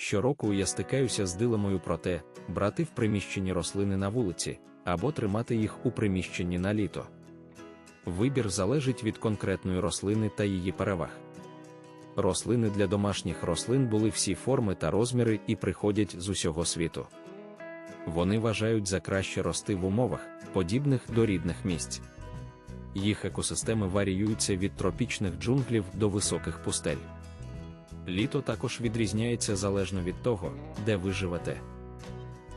Щороку я стикаюся з дилемою про те, брати в приміщенні рослини на вулиці або тримати їх у приміщенні на літо. Вибір залежить від конкретної рослини та її переваг. Рослини для домашніх рослин були всі форми та розміри і приходять з усього світу. Вони вважають за краще рости в умовах, подібних до рідних місць. Їх екосистеми варіюються від тропічних джунглів до високих пустель. Літо також відрізняється залежно від того, де ви живете.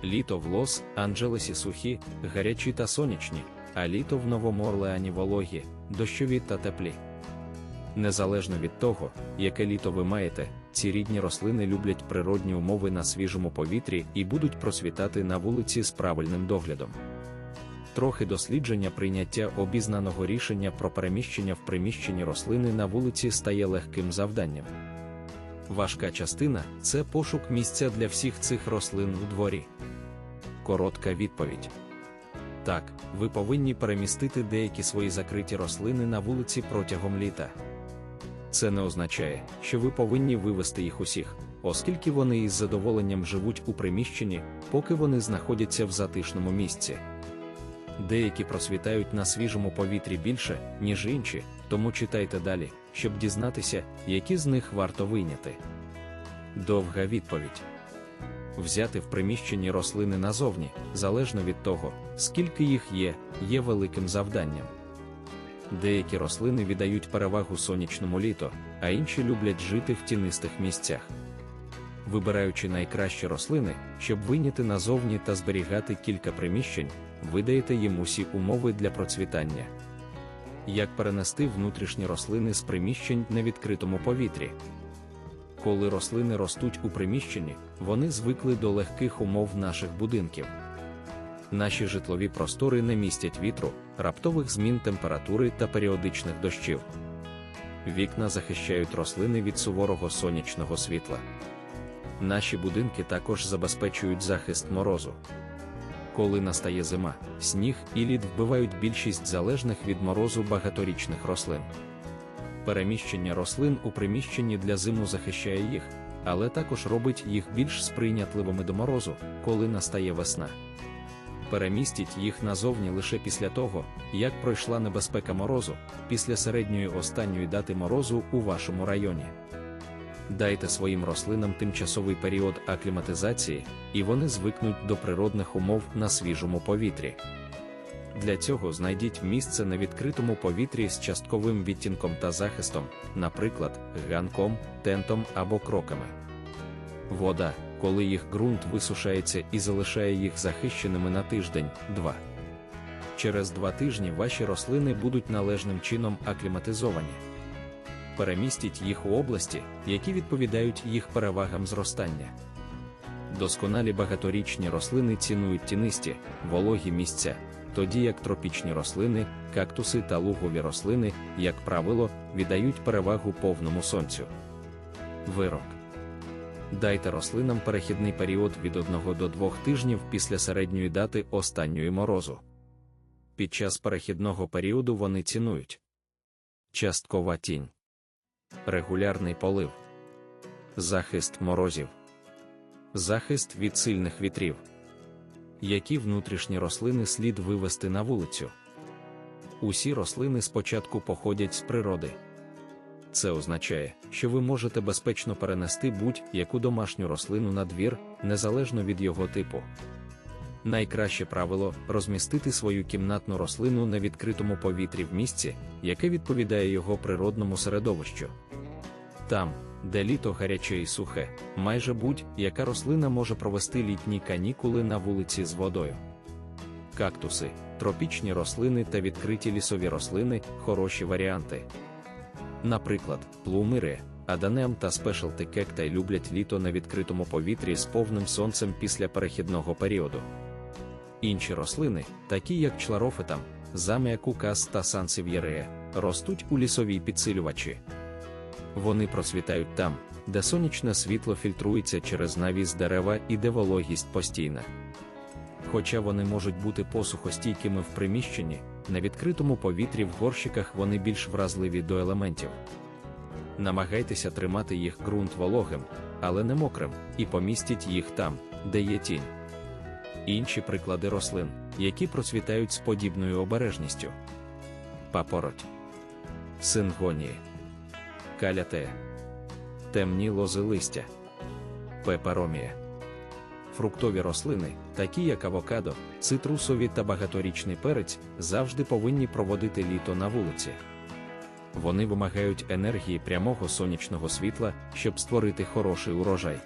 Літо в Лос-Анджелесі сухі, гарячі та сонячні, а літо в Новому Орлеані вологі, дощові та теплі. Незалежно від того, яке літо ви маєте, ці рідні рослини люблять природні умови на свіжому повітрі і будуть просвітати на вулиці з правильним доглядом. Трохи дослідження прийняття обізнаного рішення про переміщення в приміщенні рослини на вулиці стає легким завданням. Важка частина це пошук місця для всіх цих рослин у дворі. Коротка відповідь. Так, ви повинні перемістити деякі свої закриті рослини на вулиці протягом літа. Це не означає, що ви повинні вивести їх усіх, оскільки вони із задоволенням живуть у приміщенні, поки вони знаходяться в затишному місці. Деякі просвітають на свіжому повітрі більше, ніж інші, тому читайте далі, щоб дізнатися, які з них варто вийняти. Довга відповідь. Взяти в приміщенні рослини назовні, залежно від того, скільки їх є, є великим завданням. Деякі рослини віддають перевагу сонячному літо, а інші люблять жити в тінистих місцях. Вибираючи найкращі рослини, щоб вийняти назовні та зберігати кілька приміщень, ви даєте їм усі умови для процвітання. Як перенести внутрішні рослини з приміщень на відкритому повітрі? Коли рослини ростуть у приміщенні, вони звикли до легких умов наших будинків. Наші житлові простори не містять вітру, раптових змін температури та періодичних дощів. Вікна захищають рослини від суворого сонячного світла. Наші будинки також забезпечують захист морозу. Коли настає зима, сніг і лід вбивають більшість залежних від морозу багаторічних рослин. Переміщення рослин у приміщенні для зиму захищає їх, але також робить їх більш сприйнятливими до морозу, коли настає весна. Перемістіть їх назовні лише після того, як пройшла небезпека морозу, після середньої останньої дати морозу у вашому районі. Дайте своїм рослинам тимчасовий період акліматизації, і вони звикнуть до природних умов на свіжому повітрі. Для цього знайдіть місце на відкритому повітрі з частковим відтінком та захистом, наприклад, ганком, тентом або кроками. Вода, коли їх ґрунт висушається і залишає їх захищеними на тиждень-два. Через два тижні ваші рослини будуть належним чином акліматизовані. Перемістіть їх у області, які відповідають їх перевагам зростання. Досконалі багаторічні рослини цінують тінисті, вологі місця, тоді як тропічні рослини, кактуси та лугові рослини, як правило, віддають перевагу повному сонцю. Вирок. Дайте рослинам перехідний період від 1 до 2 тижнів після середньої дати останньої морозу. Під час перехідного періоду вони цінують часткова тінь, регулярний полив, захист морозів, захист від сильних вітрів. Які внутрішні рослини слід вивести на вулицю? Усі рослини спочатку походять з природи. Це означає, що ви можете безпечно перенести будь-яку домашню рослину на двір, незалежно від його типу. Найкраще правило розмістити свою кімнатну рослину на відкритому повітрі в місці, яке відповідає його природному середовищу. Там, де літо гаряче і сухе, майже будь-яка рослина може провести літні канікули на вулиці з водою. Кактуси, тропічні рослини та відкриті лісові рослини хороші варіанти. Наприклад, плумири, аданем та спешалти кектай люблять літо на відкритому повітрі з повним сонцем після перехідного періоду. Інші рослини, такі як чларофетам, замія кукас та сансив'єрея, ростуть у лісовій підсилювачі. Вони процвітають там, де сонячне світло фільтрується через навіс дерева і де вологість постійна. Хоча вони можуть бути посухостійкими в приміщенні, на відкритому повітрі в горщиках вони більш вразливі до елементів. Намагайтеся тримати їх ґрунт вологим, але не мокрим, і помістіть їх там, де є тінь. Інші приклади рослин, які процвітають з подібною обережністю. Папороть, сингонії, калятея, темні лози листя, пепаромія. Фруктові рослини, такі як авокадо, цитрусові та багаторічний перець, завжди повинні проводити літо на вулиці. Вони вимагають енергії прямого сонячного світла, щоб створити хороший урожай.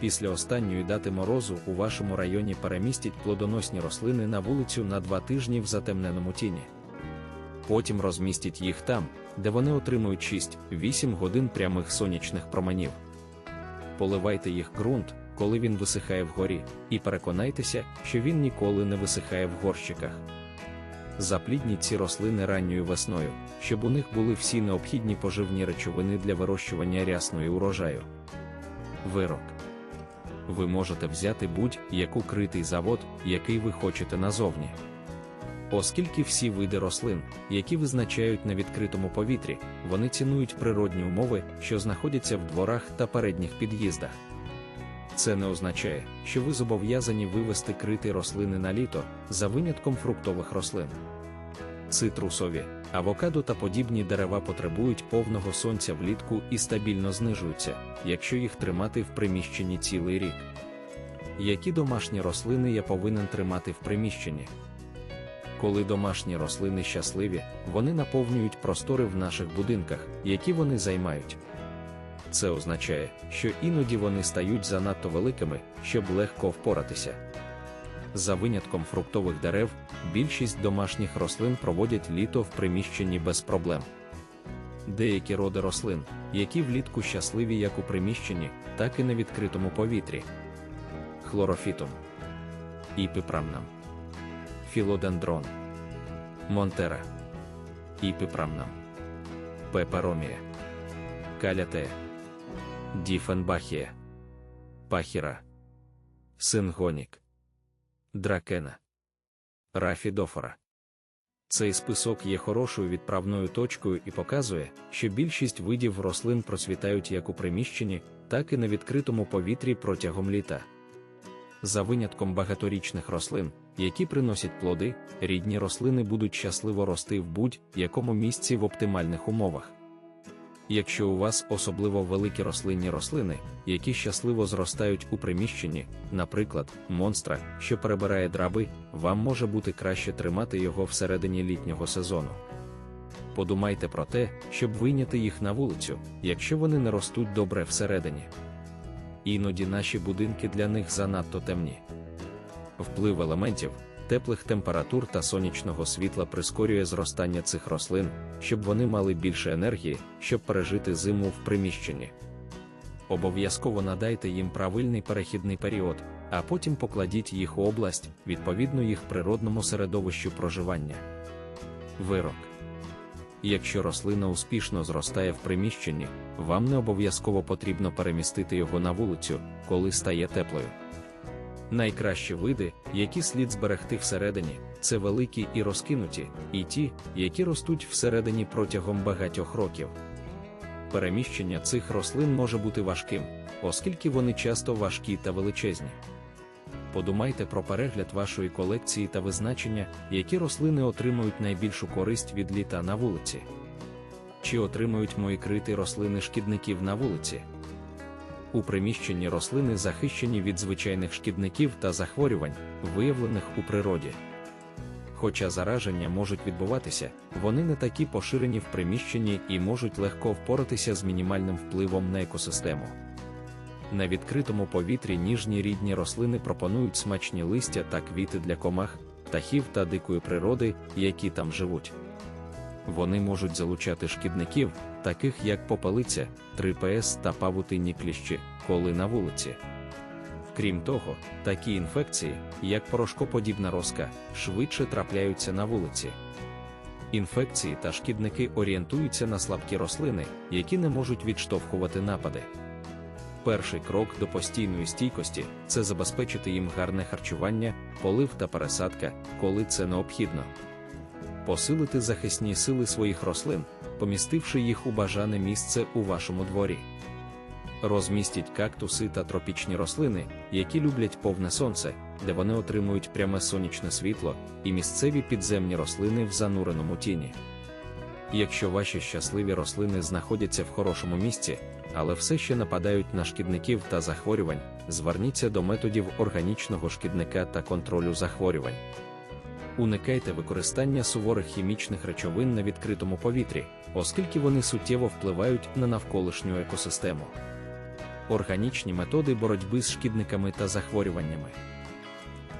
Після останньої дати морозу у вашому районі перемістіть плодоносні рослини на вулицю на два тижні в затемненому тіні. Потім розмістіть їх там, де вони отримують 6-8 годин прямих сонячних променів. Поливайте їх ґрунт, коли він висихає вгорі, і переконайтеся, що він ніколи не висихає в горщиках. Заплідніть ці рослини ранньою весною, щоб у них були всі необхідні поживні речовини для вирощування рясної урожаю. Вирок. Ви можете взяти будь-яку критий завод, який ви хочете назовні. Оскільки всі види рослин, які визначають на відкритому повітрі, вони цінують природні умови, що знаходяться в дворах та передніх під'їздах. Це не означає, що ви зобов'язані вивести криті рослини на літо за винятком фруктових рослин. Цитрусові, авокадо та подібні дерева потребують повного сонця влітку і стабільно знижуються, якщо їх тримати в приміщенні цілий рік. Які домашні рослини я повинен тримати в приміщенні? Коли домашні рослини щасливі, вони наповнюють простори в наших будинках, які вони займають. Це означає, що іноді вони стають занадто великими, щоб легко впоратися. За винятком фруктових дерев, більшість домашніх рослин проводять літо в приміщенні без проблем. Деякі роди рослин, які влітку щасливі як у приміщенні, так і на відкритому повітрі. Хлорофітум, іпипрамнам, філодендрон, монтера, іпипрамнам, пеперомія, калятея. Діфенбахія, Пахіра, Сингонік, Дракена, Рафідофора. Цей список є хорошою відправною точкою і показує, що більшість видів рослин процвітають як у приміщенні, так і на відкритому повітрі протягом літа. За винятком багаторічних рослин, які приносять плоди, рідні рослини будуть щасливо рости в будь-якому місці в оптимальних умовах. Якщо у вас особливо великі рослинні рослини, які щасливо зростають у приміщенні, наприклад, монстра, що перебирає драби, вам може бути краще тримати його всередині літнього сезону. Подумайте про те, щоб вийняти їх на вулицю, якщо вони не ростуть добре всередині. Іноді наші будинки для них занадто темні. Вплив елементів теплих температур та сонячного світла прискорює зростання цих рослин, щоб вони мали більше енергії, щоб пережити зиму в приміщенні. Обов'язково надайте їм правильний перехідний період, а потім покладіть їх у область, відповідно їх природному середовищу проживання. Вирок. Якщо рослина успішно зростає в приміщенні, вам не обов'язково потрібно перемістити його на вулицю, коли стає теплою. Найкращі види, які слід зберегти всередині, це великі і розкинуті, і ті, які ростуть всередині протягом багатьох років. Переміщення цих рослин може бути важким, оскільки вони часто важкі та величезні. Подумайте про перегляд вашої колекції та визначення, які рослини отримують найбільшу користь від літа на вулиці. Чи отримують мої крити рослини шкідників на вулиці? У приміщенні рослини захищені від звичайних шкідників та захворювань, виявлених у природі. Хоча зараження можуть відбуватися, вони не такі поширені в приміщенні і можуть легко впоратися з мінімальним впливом на екосистему. На відкритому повітрі ніжні рідні рослини пропонують смачні листя та квіти для комах, птахів та дикої природи, які там живуть. Вони можуть залучати шкідників, таких як попелиця, 3ПС та павутинні кліщі, коли на вулиці. Крім того, такі інфекції, як порошкоподібна роска, швидше трапляються на вулиці. Інфекції та шкідники орієнтуються на слабкі рослини, які не можуть відштовхувати напади. Перший крок до постійної стійкості це забезпечити їм гарне харчування, полив та пересадка, коли це необхідно посилити захисні сили своїх рослин, помістивши їх у бажане місце у вашому дворі. Розмістіть кактуси та тропічні рослини, які люблять повне сонце, де вони отримують пряме сонячне світло, і місцеві підземні рослини в зануреному тіні. Якщо ваші щасливі рослини знаходяться в хорошому місці, але все ще нападають на шкідників та захворювань, зверніться до методів органічного шкідника та контролю захворювань. Уникайте використання суворих хімічних речовин на відкритому повітрі, оскільки вони суттєво впливають на навколишню екосистему. Органічні методи боротьби з шкідниками та захворюваннями.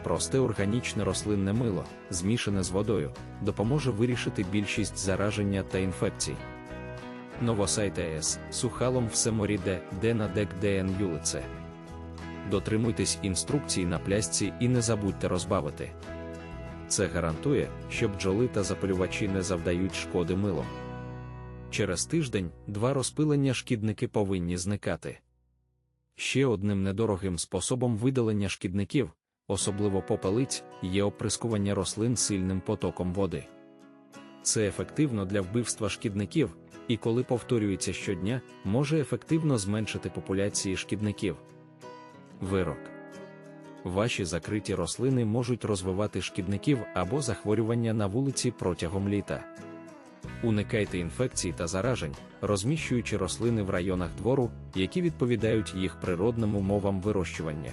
Просте органічне рослинне мило, змішане з водою, допоможе вирішити більшість зараження та інфекцій. Новосайте С. Сухалом всеморіде, де на дек ДН Юлице. Дотримуйтесь інструкцій на плясці і не забудьте розбавити. Це гарантує, що бджоли та запалювачі не завдають шкоди милом. Через тиждень два розпилення шкідники повинні зникати. Ще одним недорогим способом видалення шкідників, особливо попелиць, є оприскування рослин сильним потоком води. Це ефективно для вбивства шкідників, і коли повторюється щодня, може ефективно зменшити популяції шкідників. Вирок. Ваші закриті рослини можуть розвивати шкідників або захворювання на вулиці протягом літа. Уникайте інфекцій та заражень, розміщуючи рослини в районах двору, які відповідають їх природним умовам вирощування.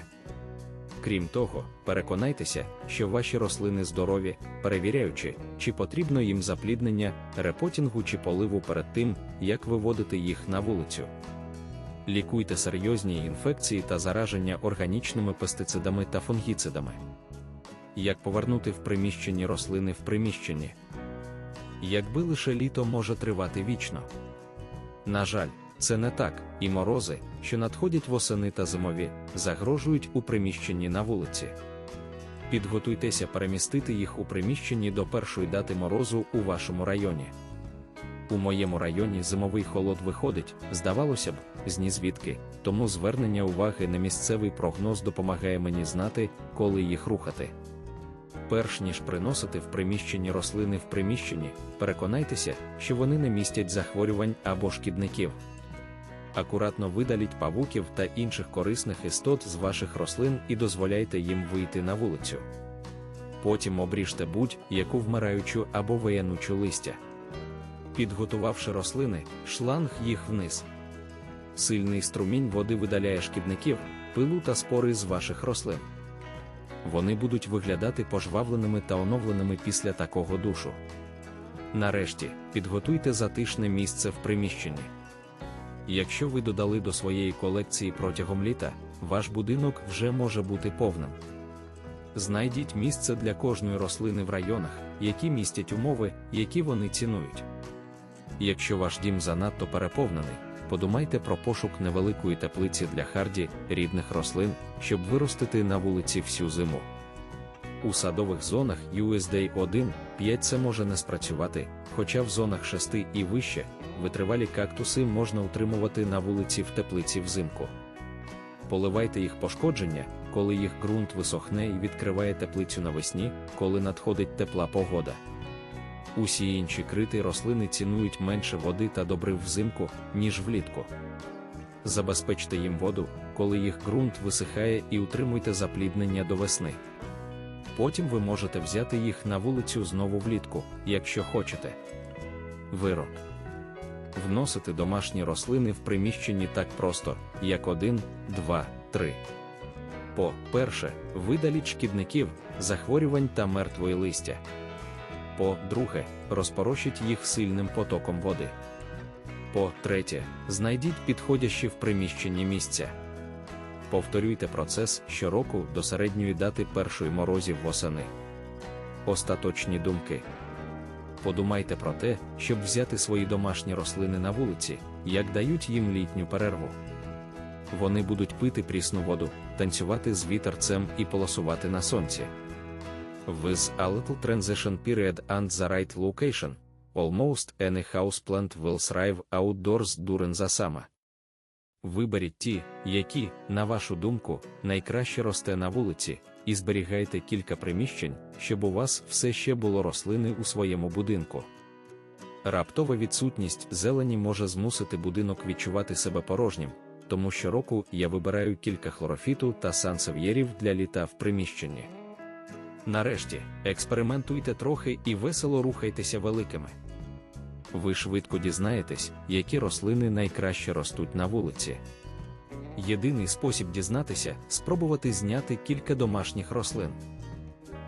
Крім того, переконайтеся, що ваші рослини здорові, перевіряючи, чи потрібно їм запліднення, репотінгу чи поливу перед тим, як виводити їх на вулицю. Лікуйте серйозні інфекції та зараження органічними пестицидами та фунгіцидами. Як повернути в приміщенні рослини в приміщенні? Якби лише літо може тривати вічно. На жаль, це не так, і морози, що надходять восени та зимові, загрожують у приміщенні на вулиці. Підготуйтеся перемістити їх у приміщенні до першої дати морозу у вашому районі. У моєму районі зимовий холод виходить, здавалося б, з нізвідки, тому звернення уваги на місцевий прогноз допомагає мені знати, коли їх рухати. Перш ніж приносити в приміщенні рослини в приміщенні, переконайтеся, що вони не містять захворювань або шкідників. Акуратно видаліть павуків та інших корисних істот з ваших рослин і дозволяйте їм вийти на вулицю. Потім обріжте будь-яку вмираючу або виянучу листя. Підготувавши рослини, шланг їх вниз. Сильний струмінь води видаляє шкідників, пилу та спори з ваших рослин. Вони будуть виглядати пожвавленими та оновленими після такого душу. Нарешті, підготуйте затишне місце в приміщенні. Якщо ви додали до своєї колекції протягом літа, ваш будинок вже може бути повним. Знайдіть місце для кожної рослини в районах, які містять умови, які вони цінують. Якщо ваш дім занадто переповнений, подумайте про пошук невеликої теплиці для харді, рідних рослин, щоб виростити на вулиці всю зиму. У садових зонах USDA 1, 5 це може не спрацювати, хоча в зонах 6 і вище витривалі кактуси можна утримувати на вулиці в теплиці взимку. Поливайте їх пошкодження, коли їх ґрунт висохне і відкриває теплицю навесні, коли надходить тепла погода. Усі інші крити рослини цінують менше води та добрив взимку, ніж влітку. Забезпечте їм воду, коли їх ґрунт висихає і утримуйте запліднення до весни. Потім ви можете взяти їх на вулицю знову влітку, якщо хочете. Вирок. Вносити домашні рослини в приміщенні так просто, як 1, 2, 3. По перше, видаліть шкідників, захворювань та мертвої листя. По-друге, розпорошіть їх сильним потоком води. По-третє, знайдіть підходящі в приміщенні місця. Повторюйте процес щороку до середньої дати першої морозів восени. Остаточні думки. Подумайте про те, щоб взяти свої домашні рослини на вулиці, як дають їм літню перерву. Вони будуть пити прісну воду, танцювати з вітерцем і полосувати на сонці. With a little transition period and the right location, almost any houseplant will thrive outdoors during the summer. Виберіть ті, які, на вашу думку, найкраще росте на вулиці, і зберігайте кілька приміщень, щоб у вас все ще було рослини у своєму будинку. Раптова відсутність зелені може змусити будинок відчувати себе порожнім, тому щороку я вибираю кілька хлорофіту та сансев'єрів для літа в приміщенні. Нарешті, експериментуйте трохи і весело рухайтеся великими. Ви швидко дізнаєтесь, які рослини найкраще ростуть на вулиці. Єдиний спосіб дізнатися спробувати зняти кілька домашніх рослин.